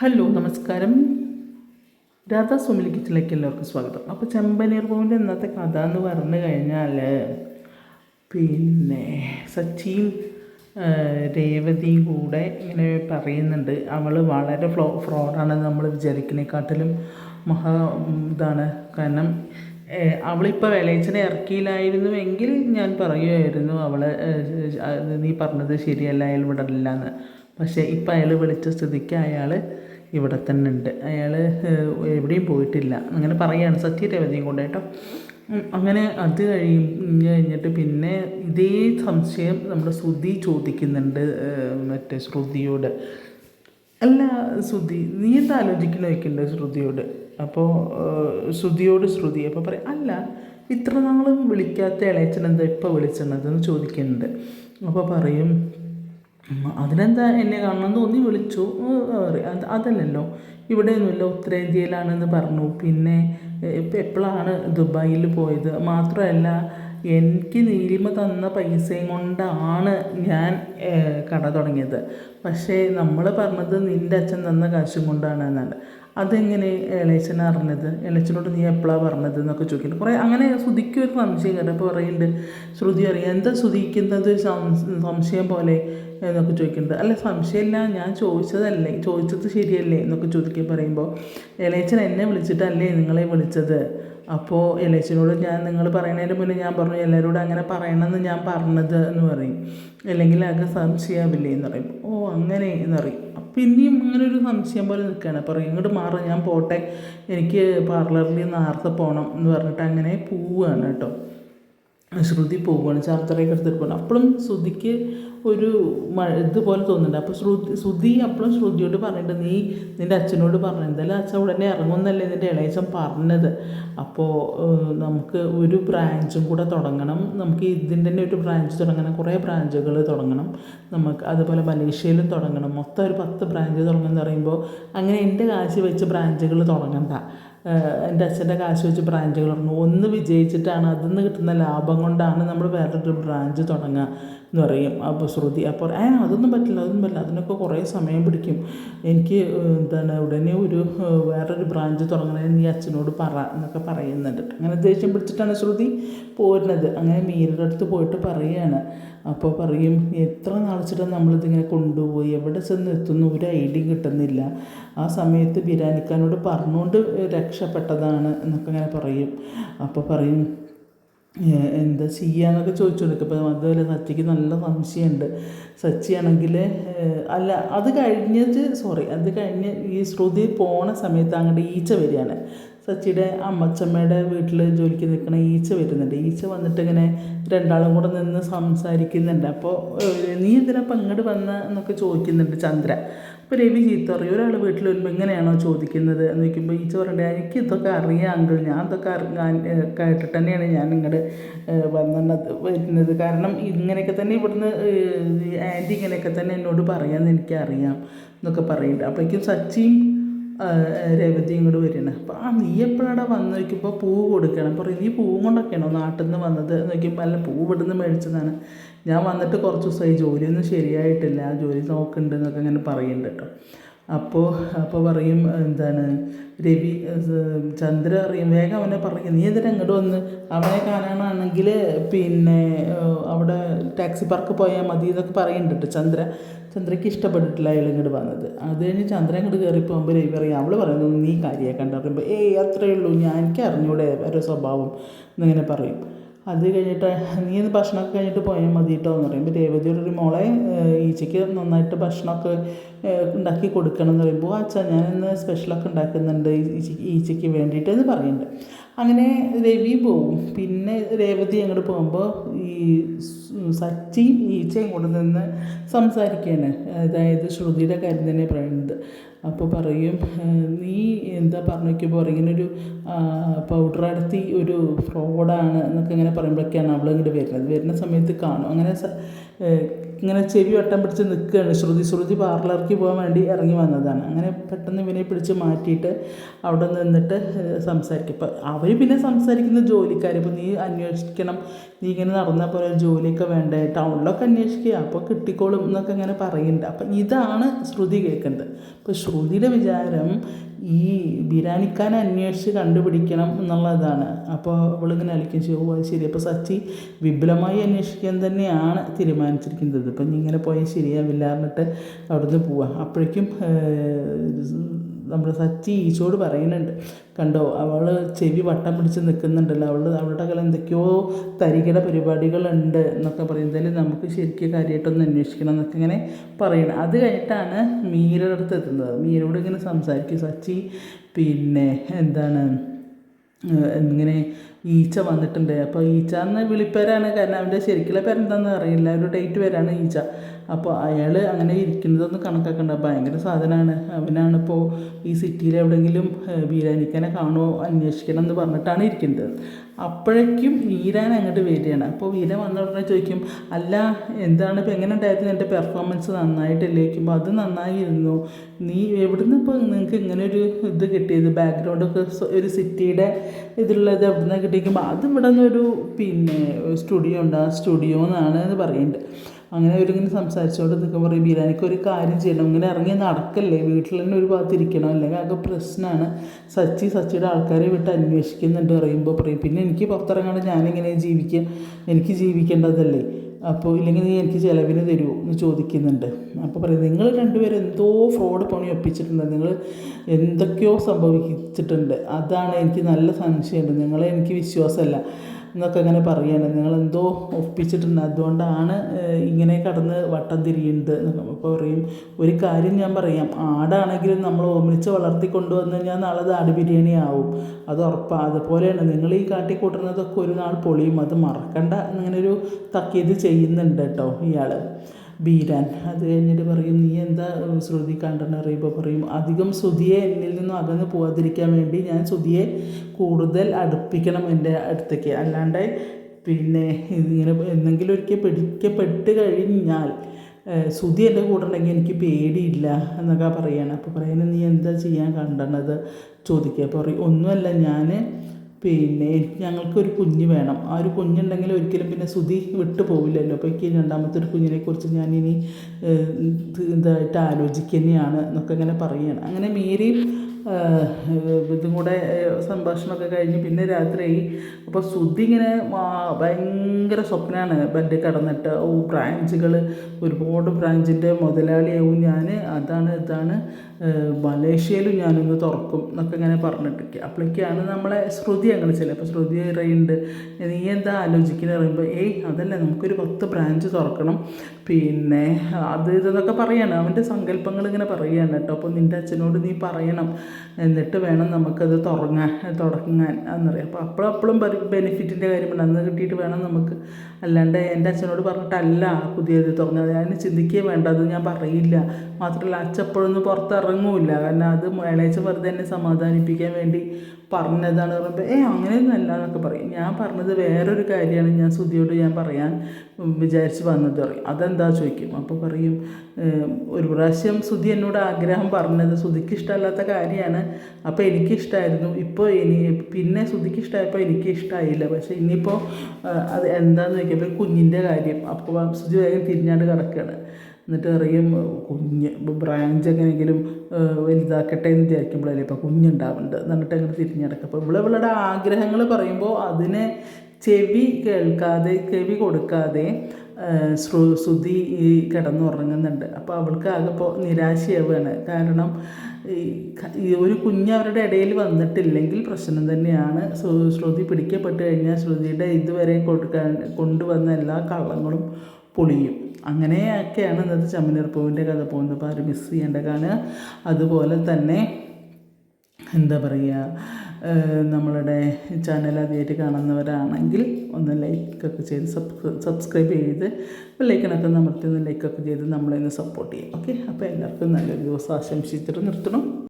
Hello നമസ്കാരം. രാധാ സുമിലി കിച്ചണിലേക്ക് എല്ലാവർക്കും സ്വാഗതം. അപ്പോൾ ചെമ്പനീർ പൂവിന്റെ ഇന്നത്തെ കഥ എന്ന് പറഞ്ഞു കഴിഞ്ഞാൽ പിന്നെ സച്ചിയും രേവതിയും കൂടെ ഇങ്ങനെ പറയുന്നുണ്ട്. അവൾ വളരെ ഫ്ലോ ഫ്രോഡാണെന്ന് നമ്മൾ വിചാരിക്കുന്നതിനെക്കാട്ടിലും മഹാ ഇതാണ്. കാരണം അവളിപ്പോൾ വെളയച്ചനെ ഇറക്കിയില്ലായിരുന്നുവെങ്കിൽ ഞാൻ പറയുമായിരുന്നു അവൾ നീ പറഞ്ഞത് ശരിയല്ല അയാൾ വിടലില്ല എന്ന് പക്ഷേ ഇപ്പം അയാൾ വിളിച്ച സ്ഥിതിക്ക് അയാൾ ഇവിടെ തന്നെ ഉണ്ട്. അയാൾ എവിടെയും പോയിട്ടില്ല. അങ്ങനെ പറയാണ് സത്യരവതിയും കൊണ്ട് കേട്ടോ. അങ്ങനെ അത് കഴിയും കഴിഞ്ഞിട്ട് പിന്നെ ഇതേ സംശയം നമ്മുടെ ശ്രുതി ചോദിക്കുന്നുണ്ട് മറ്റേ ശ്രുതിയോട്. അല്ല ശ്രുതി നീ എന്താ ആലോചിക്കണ വയ്ക്കുന്നുണ്ട് ശ്രുതിയോട്. അപ്പോൾ ശ്രുതിയോട് ശ്രുതി അപ്പോൾ പറയും അല്ല ഇത്ര നാളും വിളിക്കാത്ത ഇളയച്ചൻ എന്താ ഇപ്പോൾ വിളിച്ചിട്ടുണ്ടെന്ന് ചോദിക്കുന്നുണ്ട്. അപ്പോൾ പറയും അതിനെന്താ എന്നെ കാണണം തോന്നി വിളിച്ചു. അത് അതല്ലല്ലോ. ഇവിടെയൊന്നുമില്ല ഉത്തരേന്ത്യയിലാണെന്ന് പറഞ്ഞു. പിന്നെ ഇപ്പം എപ്പോഴാണ് ദുബായിൽ പോയത്? മാത്രമല്ല എനിക്ക് നീലിമ തന്ന പൈസയും കൊണ്ടാണ് ഞാൻ കട തുടങ്ങിയത്. പക്ഷേ നമ്മൾ പറഞ്ഞത് നിന്റെ അച്ഛൻ തന്ന കാശും കൊണ്ടാണ് എന്നാണ് അതെങ്ങനെ ഇളയച്ചൻ അറിഞ്ഞത്? ഇളയച്ചനോട് നീ എപ്പോഴാണ് പറഞ്ഞത് എന്നൊക്കെ ചോദിക്കുന്നു. കുറേ അങ്ങനെ ശ്രുതിക്ക് ഒരു സംശയം കാരണം ഇപ്പോൾ പറയുന്നുണ്ട് ശ്രുതി അറിയാം. എന്താ ശ്രുതിക്കുന്നത് സംശയം പോലെ? എന്നൊക്കെ ചോദിക്കുന്നുണ്ട്. അല്ല സംശയമില്ല ഞാൻ ചോദിച്ചതല്ലേ. ചോദിച്ചത് ശരിയല്ലേ? എന്നൊക്കെ ചോദിക്കുക പറയുമ്പോൾ ഇളയച്ചൻ എന്നെ വിളിച്ചിട്ടല്ലേ നിങ്ങളെ വിളിച്ചത്? അപ്പോൾ ഇളയച്ചനോട് ഞാൻ നിങ്ങൾ പറയുന്നതിന് മുന്നേ ഞാൻ പറഞ്ഞു എല്ലാവരോടും അങ്ങനെ പറയണമെന്ന് ഞാൻ പറഞ്ഞത് എന്ന് പറയും. അല്ലെങ്കിൽ ആകെ സംശയമാവില്ലേ എന്ന് പറയും. ഓ അങ്ങനെ എന്ന് പറയും. പിന്നെയും അങ്ങനെ ഒരു സംശയം പോലെ നിൽക്കുകയാണ്. പറയും ഇങ്ങോട്ട് മാറും ഞാൻ പോട്ടെ. എനിക്ക് പാർലറിൽ നേരത്തെ പോകണം എന്ന് പറഞ്ഞിട്ട് അങ്ങനെ പോവുകയാണ് കേട്ടോ. ശ്രുതി പോവുകയാണ് ചാർജറൊക്കെ എടുത്തിട്ട് പോകണം അപ്പോഴും ശ്രുതിക്ക് ഒരു ഇതുപോലെ തോന്നുന്നുണ്ട്. അപ്പോൾ ശ്രുതി ശ്രുതി അപ്പോഴും ശ്രുതിയോട് പറഞ്ഞിട്ട് നീ നിന്റെ അച്ഛനോട് പറഞ്ഞു എന്തായാലും അച്ഛൻ ഉടനെ ഇറങ്ങുമെന്നല്ലേ നിന്റെ ഇളയച്ചൻ പറഞ്ഞത്. അപ്പോൾ നമുക്ക് ഒരു ബ്രാഞ്ചും കൂടെ തുടങ്ങണം. നമുക്ക് ഇതിന്റെ തന്നെ ഒരു ബ്രാഞ്ച് തുടങ്ങണം. കുറേ ബ്രാഞ്ചുകൾ തുടങ്ങണം. നമുക്ക് അതുപോലെ മലേഷ്യയിലും തുടങ്ങണം. മൊത്തം ഒരു പത്ത് ബ്രാഞ്ച് തുടങ്ങുമെന്ന് പറയുമ്പോൾ അങ്ങനെ എന്റെ കാശ് വെച്ച് ബ്രാഞ്ചുകൾ തുടങ്ങണ്ട. എന്റെ അച്ഛന്റെ കാശ് വെച്ച് ബ്രാഞ്ചുകൾ തുടങ്ങും. ഒന്ന് വിജയിച്ചിട്ടാണ് അതിൽ നിന്ന് കിട്ടുന്ന ലാഭം കൊണ്ടാണ് നമ്മൾ വേറൊരു ബ്രാഞ്ച് തുടങ്ങുക. എന്ന് പറയും. അപ്പോൾ ശ്രുതി അപ്പോൾ ഏ അതൊന്നും പറ്റില്ല അതൊന്നും പറ്റില്ല. അതിനൊക്കെ കുറേ സമയം പിടിക്കും. എനിക്ക് എന്താണ് ഉടനെ ഒരു വേറൊരു ബ്രാഞ്ച് തുടങ്ങണതിന് നീ അച്ഛനോട് പറ എന്നൊക്കെ പറയുന്നുണ്ട്. അങ്ങനെ ദേഷ്യം പിടിച്ചിട്ടാണ് ശ്രുതി പോരുന്നത്. അങ്ങനെ മീരയുടെ അടുത്ത് പോയിട്ട് പറയുകയാണ് അപ്പോൾ പറയും എത്ര നാളിച്ചിട്ടാണ് നമ്മളിതിങ്ങനെ കൊണ്ടുപോയി? എവിടെ ചെന്ന് എത്തുന്നു? ഒരു ഐഡിയ കിട്ടുന്നില്ല. ആ സമയത്ത് ബിരാനിക്കാനോട് പറഞ്ഞുകൊണ്ട് രക്ഷപ്പെട്ടതാണ് എന്നൊക്കെ ഇങ്ങനെ പറയും. അപ്പോൾ പറയും "ഏ, എന്താ ചെയ്യാന്നൊക്കെ ചോദിച്ചുകൊടുക്കും ഇപ്പം അതുപോലെ സച്ചിക്ക് നല്ല സംശയമുണ്ട്. സച്ചിയാണെങ്കിൽ അല്ല അത് കഴിഞ്ഞിട്ട് സോറി അത് കഴിഞ്ഞ് ഈ ശ്രുതി പോണ സമയത്ത് അങ്ങോട്ട് ഈച്ച വരികയാണ്. സച്ചിയുടെ അമ്മച്ചമ്മയുടെ വീട്ടിൽ ജോലിക്ക് നിൽക്കണ ഈച്ച വരുന്നുണ്ട്. ഈച്ച വന്നിട്ട് ഇങ്ങനെ രണ്ടാളും കൂടെ നിന്ന് സംസാരിക്കുന്നുണ്ട്. അപ്പോൾ നീ എന്തിനാ അപ്പം ഇങ്ങോട്ട് വന്ന എന്നൊക്കെ ചോദിക്കുന്നുണ്ട് ചന്ദ്ര അപ്പോൾ രവി ചീത്ത പറയും. ഒരാൾ വീട്ടിൽ വരുമ്പോൾ എങ്ങനെയാണോ ചോദിക്കുന്നത്? എന്ന് ചോദിക്കുമ്പോൾ ഈച്ച പറയണ്ടേ എനിക്ക് ഇതൊക്കെ അറിയാം അങ്കിൾ. ഞാൻ ഇതൊക്കെ കേട്ടിട്ട് തന്നെയാണ് ഞാൻ ഇങ്ങോട്ട് വന്നത് വരുന്നത്. കാരണം ഇങ്ങനെയൊക്കെ തന്നെ ഇവിടുന്ന് ആന്റി ഇങ്ങനെയൊക്കെ തന്നെ എന്നോട് പറയാമെന്ന് എനിക്കറിയാം എന്നൊക്കെ പറയുന്നുണ്ട് അപ്പോഴേക്കും സച്ചിയും രേവതി ഇങ്ങോട്ട് വരുന്നത് അപ്പോൾ ആ നീ എപ്പോഴാണ് വന്ന് നോക്കിയപ്പോൾ പൂവ് കൊടുക്കണം? അപ്പോൾ നീ പൂവും കൊണ്ടൊക്കെയാണോ നാട്ടിൽ നിന്ന് വന്നത് നോക്കിയപ്പോൾ അല്ല പൂവ് ഇവിടുന്ന് മേടിച്ചതാണ്. ഞാൻ വന്നിട്ട് കുറച്ച് ദിവസമായി ജോലിയൊന്നും ശരിയായിട്ടില്ല. ജോലി നോക്കുന്നുണ്ട് എന്നൊക്കെ ഇങ്ങനെ പറയുന്നുണ്ട് കേട്ടോ. അപ്പോൾ അപ്പോൾ പറയും എന്താണ് രവി ചന്ദ്ര അറിയും വേഗം അവനെ പറയും നീ എന്തിനാ ഇങ്ങോട്ട് വന്ന്? അവനെ കാണാനാണെങ്കിൽ പിന്നെ അവിടെ ടാക്സി പാർക്ക് പോയാൽ മതി എന്നൊക്കെ പറയുന്നുണ്ട് ചന്ദ്ര. ചന്ദ്രയ്ക്ക് ഇഷ്ടപ്പെട്ടിട്ടില്ല അയാൾ ഇങ്ങോട്ട് വന്നത്. അത് കഴിഞ്ഞ് ചന്ദ്ര ഇങ്ങോട്ട് കയറി പോകുമ്പോൾ രവി പറയും അവൾ പറയുന്നു നീ കാര്യമാക്കണ്ട പറയുമ്പോൾ ഏയ് അത്രയേ ഉള്ളൂ ഞാൻ എനിക്ക് അറിഞ്ഞൂടെ ഒരു സ്വഭാവം എന്നിങ്ങനെ പറയും. അത് കഴിഞ്ഞിട്ട് നീ ഇന്ന് ഭക്ഷണമൊക്കെ കഴിഞ്ഞിട്ട് പോയാൽ മതി കേട്ടോ എന്ന് പറയുമ്പോൾ രേവതിയോട് ഒരു മോളെ ഈച്ചയ്ക്ക് നന്നായിട്ട് ഭക്ഷണമൊക്കെ ഉണ്ടാക്കി കൊടുക്കണം എന്ന് പറയുമ്പോൾ അച്ഛാ ഇന്ന് സ്പെഷ്യലൊക്കെ ഉണ്ടാക്കുന്നുണ്ട് ഈച്ചയ്ക്ക് വേണ്ടിയിട്ട് എന്ന് പറയുന്നുണ്ട്. അങ്ങനെ രവി പോവും. പിന്നെ രേവതി അങ്ങോട്ട് പോകുമ്പോൾ ഈ സച്ചിയും ഈച്ചയും കൂടെ നിന്ന് സംസാരിക്കുകയാണ് അതായത് ശ്രുതിയുടെ കാര്യം തന്നെ പറയുന്നത്. അപ്പോൾ പറയും നീ എന്താ പറഞ്ഞു വയ്ക്കുമ്പോൾ ഇങ്ങനെ ഒരു പൗഡർ അടുത്തി ഒരു ഫ്രോഡാണ് എന്നൊക്കെ ഇങ്ങനെ പറയുമ്പോഴൊക്കെയാണ് അവളിങ്ങോട്ട് വരുന്നത്. വരുന്ന സമയത്ത് കാണും. അങ്ങനെ ഇങ്ങനെ ചെവി വട്ടം പിടിച്ച് നിൽക്കുകയാണ്. ശ്രുതി ശ്രുതി പാർലർക്ക് പോകാൻ വേണ്ടി ഇറങ്ങി വന്നതാണ്. അങ്ങനെ പെട്ടെന്ന് ഇവനെ പിടിച്ച് മാറ്റിയിട്ട് അവിടെ നിന്നിട്ട് സംസാരിക്കും. ഇപ്പം അവർ പിന്നെ സംസാരിക്കുന്ന ജോലിക്കാർ ഇപ്പോൾ നീ അന്വേഷിക്കണം. നീ ഇങ്ങനെ നടന്നാൽ പോലെ ജോലിയൊക്കെ വേണ്ടേ? ടൗണിലൊക്കെ അന്വേഷിക്കുക അപ്പോൾ കിട്ടിക്കോളും എന്നൊക്കെ ഇങ്ങനെ പറയുന്നുണ്ട്. അപ്പം ഇതാണ് ശ്രുതി കേൾക്കുന്നത്. അപ്പോൾ ശ്രുതിയുടെ വിചാരം ഈ ബിരാനിക്കാനെ അന്വേഷിച്ച് കണ്ടുപിടിക്കണം എന്നുള്ളതാണ്. അപ്പോൾ അവളിങ്ങനെ അലിക്കും ചെയ്യും അത് ശരി. അപ്പോൾ സച്ചി വിപുലമായി അന്വേഷിക്കാൻ തന്നെയാണ് തീരുമാനിച്ചിരിക്കുന്നത്. ഇപ്പം ഇങ്ങനെ പോയാൽ ശരിയാവില്ല എന്നിട്ട് അവിടുന്ന് പോവാം. അപ്പോഴേക്കും നമ്മുടെ സച്ചി ഈശോട് പറയുന്നുണ്ട്. കണ്ടോ അവൾ ചെവി വട്ടം പിടിച്ച് നിൽക്കുന്നുണ്ടല്ലോ. അവൾ അവളുടെ കല എന്തൊക്കെയോ തരികിട പരിപാടികളുണ്ട് എന്നൊക്കെ പറയും. നമുക്ക് ശരിക്കും കാര്യമായിട്ടൊന്ന് അന്വേഷിക്കണം എന്നൊക്കെ ഇങ്ങനെ പറയണം. അത് കഴിഞ്ഞിട്ടാണ് മീരയുടെ അടുത്ത് എത്തുന്നത്. മീരയോട് ഇങ്ങനെ സംസാരിക്കും. സച്ചി പിന്നെ എന്താണ് ഇങ്ങനെ ഈച്ച വന്നിട്ടുണ്ട്. അപ്പോൾ ഈച്ച എന്ന് വിളിപ്പേരാണ്. കാരണം അവന്റെ ശരിക്കുള്ള പേരെന്താണെന്ന് അറിയില്ല. ഒരു ഡേറ്റ് പേരാണ് ഈച്ച. അപ്പോൾ അയാൾ അങ്ങനെ ഇരിക്കുന്നതൊന്നും കണക്കാക്കണ്ട. ഭയങ്കര സാധനമാണ്. അവനാണിപ്പോൾ ഈ സിറ്റിയിൽ എവിടെയെങ്കിലും ബീരാനിക്കനെ കാണുമോ അന്വേഷിക്കണം എന്ന് പറഞ്ഞിട്ടാണ് ഇരിക്കുന്നത്. അപ്പോഴേക്കും വീരാൻ അങ്ങോട്ട് വരികയാണ്. അപ്പോൾ വീര വന്ന ഉടനെ ചോദിക്കും അല്ല എന്താണ് ഇപ്പോൾ എങ്ങനെ ഉണ്ടായിരുന്നു എന്റെ പെർഫോമൻസ് നന്നായിട്ടല്ലേ? ചോദിക്കുമ്പോൾ അത് നന്നായിരുന്നു. നീ എവിടെ എവിടുന്ന് ഇപ്പോൾ നിങ്ങൾക്ക് ഇങ്ങനെ ഒരു ഇത് കിട്ടിയത്? ബാക്ക്ഗ്രൗണ്ടൊക്കെ ഒരു സിറ്റിയുടെ ഇതിലുള്ളത് എവിടുന്ന് കിട്ടിയിരിക്കുമ്പോൾ അത് ഇവിടെ നിന്നൊരു പിന്നെ സ്റ്റുഡിയോ ഉണ്ട്. ആ സ്റ്റുഡിയോ എന്നാണ് എന്ന് പറയുന്നുണ്ട് അങ്ങനെ അവരിങ്ങനെ സംസാരിച്ചുകൊണ്ട് നിൽക്കുമ്പോൾ പറയും ബീരാനിക്ക് ഒരു കാര്യം ചെയ്യണം. ഇങ്ങനെ ഇറങ്ങി നടക്കല്ലേ? വീട്ടിൽ തന്നെ ഒരു ഭാഗത്ത് ഇരിക്കണം അല്ലെങ്കിൽ ആകെ പ്രശ്നമാണ് സച്ചി സച്ചിയുടെ ആൾക്കാരെ വിട്ട് അന്വേഷിക്കുന്നുണ്ട് പറയുമ്പോൾ പറയും. പിന്നെ എനിക്ക് പുറത്തിറങ്ങാണ്ട് ഞാനിങ്ങനെ ജീവിക്കുക എനിക്ക് ജീവിക്കേണ്ടതല്ലേ? അപ്പോൾ ഇല്ലെങ്കിൽ നീ എനിക്ക് ചിലവിന് തരുമോ എന്ന് ചോദിക്കുന്നുണ്ട്. അപ്പോൾ പറയും നിങ്ങൾ രണ്ടുപേരും എന്തോ ഫ്രോഡ് പണി ഒപ്പിച്ചിട്ടുണ്ട്. നിങ്ങൾ എന്തൊക്കെയോ സംഭവിച്ചിട്ടുണ്ട്. അതാണ് എനിക്ക് നല്ല സംശയമുണ്ട്. നിങ്ങളെ എനിക്ക് വിശ്വാസമല്ല. എന്നൊക്കെ ഇങ്ങനെ പറയാണ് നിങ്ങളെന്തോ ഒപ്പിച്ചിട്ടുണ്ട്. അതുകൊണ്ടാണ് ഇങ്ങനെ കടന്ന് വട്ടം തിരിയുന്നത് അപ്പോൾ പറയും. ഒരു കാര്യം ഞാൻ പറയാം. ആടാണെങ്കിലും നമ്മൾ ഓമിച്ച് വളർത്തി കൊണ്ടുവന്നു കഴിഞ്ഞാൽ നാളെ അത് ആട് ബിരിയാണി ആവും. അത് ഉറപ്പാണ് അതുപോലെയാണ് നിങ്ങൾ ഈ കാട്ടി കൂട്ടുന്നതൊക്കെ ഒരു നാൾ പൊളിയും. അത് മറക്കണ്ട. എന്നിങ്ങനെ ഒരു തക്കീത് ചെയ്യുന്നുണ്ട് കേട്ടോ ഇയാൾ ബീരാൻ. അത് കഴിഞ്ഞിട്ട് പറയും നീ എന്താ ശ്രുതി കണ്ടെന്ന് അറിയുമ്പോൾ പറയും അധികം ശ്രുതിയെ എന്നിൽ നിന്നും അകന്ന് പോകാതിരിക്കാൻ വേണ്ടി ഞാൻ ശ്രുതിയെ കൂടുതൽ അടുപ്പിക്കണം എന്റെ അടുത്തേക്ക്. അല്ലാണ്ട് പിന്നെ ഇങ്ങനെ എന്തെങ്കിലും ഒരിക്കൽ പിടിക്കപ്പെട്ട് കഴിഞ്ഞാൽ ശ്രുതി എന്റെ കൂടെ ഉണ്ടെങ്കിൽ എനിക്ക് പേടിയില്ല എന്നൊക്കെ പറയാണ്. അപ്പോൾ പറയുന്നത് നീ എന്താ ചെയ്യാൻ കണ്ടത് ചോദിക്കുക അപ്പോൾ പറയും ഒന്നുമല്ല ഞാൻ പിന്നെ ഞങ്ങൾക്കൊരു കുഞ്ഞ് വേണം. ആ ഒരു കുഞ്ഞുണ്ടെങ്കിൽ ഒരിക്കലും പിന്നെ സുതി വിട്ടു പോവില്ലല്ലോ. അപ്പോൾ എനിക്ക് രണ്ടാമത്തെ ഒരു കുഞ്ഞിനെക്കുറിച്ച് ഞാനിനി ഇതായിട്ട് ആലോചിക്കുന്നതാണ് എന്നൊക്കെ ഇങ്ങനെ പറയുകയാണ്. അങ്ങനെ മീരയും ഇതും കൂടെ സംഭാഷണമൊക്കെ കഴിഞ്ഞ് പിന്നെ രാത്രിയായി അപ്പോൾ ശ്രുതി ഇങ്ങനെ ഭയങ്കര സ്വപ്നമാണ് ബെഡ് കടന്നിട്ട്. ഓ ബ്രാഞ്ചുകൾ ഒരുപാട് ബ്രാഞ്ചിന്റെ മുതലാളിയാവും ഞാൻ അതാണ് ഇതാണ് മലേഷ്യയിലും ഞാനൊന്ന് തുറക്കും എന്നൊക്കെ ഇങ്ങനെ പറഞ്ഞിട്ടിരിക്കുക അപ്പോഴേക്കാണ് നമ്മളെ ശ്രുതി അങ്ങനെ ചില അപ്പോൾ ശ്രുതി പറയുന്നുണ്ട് നീ എന്താ ആലോചിക്കുന്നത് പറയുമ്പോൾ ഏയ് അതല്ല നമുക്കൊരു പത്ത് ബ്രാഞ്ച് തുറക്കണം. പിന്നെ അത് ഇതെന്നൊക്കെ പറയാണ്. അവന്റെ സങ്കല്പങ്ങൾ ഇങ്ങനെ പറയുകയാണ് കേട്ടോ. അപ്പോൾ നിന്റെ അച്ഛനോട് നീ പറയണം. എന്നിട്ട് വേണം നമുക്കത് തുടങ്ങാൻ തുടങ്ങാൻ എന്നറിയാം. അപ്പോൾ അപ്പോഴപ്പോഴും ബെനിഫിറ്റിന്റെ കാര്യം അന്ന് കിട്ടിയിട്ട് വേണം നമുക്ക് അല്ലാണ്ട് എന്റെ അച്ഛനോട് പറഞ്ഞിട്ടല്ല പുതിയത് തുടങ്ങുന്നത്. ഞാൻ ചിന്തിക്കുകയും വേണ്ട. അത് ഞാൻ പറയില്ല. മാത്രമല്ല അച്ഛപ്പോഴൊന്നും പുറത്തിറങ്ങൂല കാരണം അത് മേളേച്ച വെറുതെ എന്നെ സമാധാനിപ്പിക്കാൻ വേണ്ടി പറഞ്ഞതാണ്. പറയുമ്പോൾ ഏ അങ്ങനെയൊന്നും അല്ല എന്നൊക്കെ പറയും. ഞാൻ പറഞ്ഞത് വേറൊരു കാര്യമാണ് ഞാൻ സുധിയോട് ഞാൻ പറയാൻ വിചാരിച്ച് വന്നത്. പറയും. അതെന്താ ചോദിക്കും? അപ്പോൾ പറയും ഒരു പ്രാവശ്യം സുധി എന്നോട് ആഗ്രഹം പറഞ്ഞത് സുധിക്ക് ഇഷ്ടമല്ലാത്ത കാര്യമാണ്. അപ്പോൾ എനിക്കിഷ്ടമായിരുന്നു ഇപ്പോൾ ഇനി പിന്നെ സുധിക്ക് ഇഷ്ടമായപ്പോൾ എനിക്ക് ഇഷ്ടമായില്ല പക്ഷേ ഇനിയിപ്പോൾ അത് എന്താണെന്ന് ചോദിക്കുമ്പോൾ കുഞ്ഞിന്റെ കാര്യം. അപ്പോൾ സുധി വേഗം തിരിഞ്ഞാണ്ട് കിടക്കുകയാണ് എന്നിട്ട് പറയും കുഞ്ഞ് ബ്രാഞ്ച് എങ്ങനെയെങ്കിലും വലുതാക്കട്ടെ എന്ന് വിചാരിക്കുമ്പോഴല്ലേ ഇപ്പോൾ കുഞ്ഞുണ്ടാവുന്നുണ്ട് എന്നിട്ട് അങ്ങനെ തിരിഞ്ഞടക്കും. അപ്പോൾ ഇവിടെ ഇവളുടെ ആഗ്രഹങ്ങൾ പറയുമ്പോൾ അതിനെ ചെവി കേൾക്കാതെ ചെവി കൊടുക്കാതെ ശ്രു ശ്രുതി ഈ കിടന്നുറങ്ങുന്നുണ്ട്. അപ്പോൾ അവൾക്ക് ആകെ ഇപ്പോൾ നിരാശയാവുകയാണ്. കാരണം ഈ ഒരു കുഞ്ഞ് അവരുടെ ഇടയിൽ വന്നിട്ടില്ലെങ്കിൽ പ്രശ്നം തന്നെയാണ്. ശ്രുതി പിടിക്കപ്പെട്ട് കഴിഞ്ഞാൽ ശ്രുതിയുടെ ഇതുവരെ കൊടുക്കാൻ കൊണ്ടുവന്ന എല്ലാ കള്ളങ്ങളും പൊളിയും. അങ്ങനെയൊക്കെയാണ് ഇന്നത്തെ ചമ്മനീർപ്പൂവിന്റെ കഥ പോകുന്നത്. അപ്പോൾ ആരും മിസ് ചെയ്യേണ്ട അതുപോലെ തന്നെ എന്താ പറയുക നമ്മളുടെ ചാനൽ ആദ്യമായിട്ട് കാണുന്നവരാണെങ്കിൽ ഒന്ന് ലൈക്കൊക്കെ ചെയ്ത് സബ്സ്ക്രൈബ് ചെയ്ത് ലൈക്കണൊക്കെ അമർത്തി ഒന്ന് ലൈക്കൊക്കെ ചെയ്ത് നമ്മളെ ഒന്ന് സപ്പോർട്ട് ചെയ്യും. ഓക്കെ അപ്പോൾ എല്ലാവർക്കും നല്ലൊരു ദിവസം ആശംസിച്ചിട്ട് നിർത്തണം